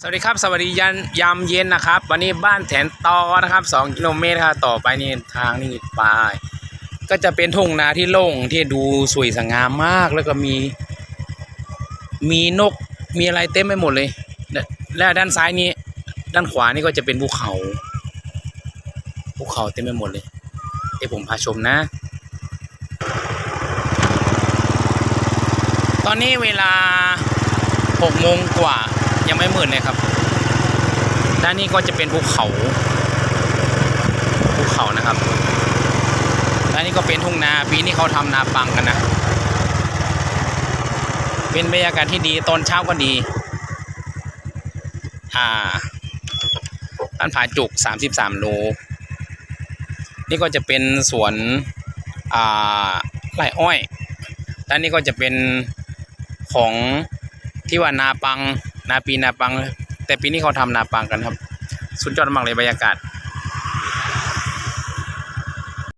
สวัสดีครับสวัสดียันยามเย็นนะครับ วันนี้บ้านแถนตอนะครับสองกิโลเมตรครับต่อไปนี่ทางนี่ไปก็จะเป็นทุ่งนาที่โล่งที่ดูสวยสง่ามมากแล้วก็มี มีนกมีอะไรเต็มไปหมดเลย และด้านซ้ายนี้ ด้านขวานี่ก็จะเป็นภูเขาภูเขาเต็มไปหมดเลยเดี๋ยวผมพาชมนะ ตอนนี้เวลาหกโมงกว่า ยังไม่มืดเลยครับ ด้านนี้ก็จะเป็นภูเขาภูเขานะครับด้านนี้ก็เป็นทุ่งนาปีนี้เขาทำนาปังกันนะ เป็นบรรยากาศที่ดีตอนเช้าก็ดี อ่าบ้านผาจุกสามสิบสามโลนี่ก็จะเป็นสวนอ่าไร่อ้อยด้านนี้ก็จะเป็นของที่ว่านาปัง นาปีนาปัง แต่ปีนี้เขาทำนาปังกันครับ สุดยอดมากเลยบรรยากาศ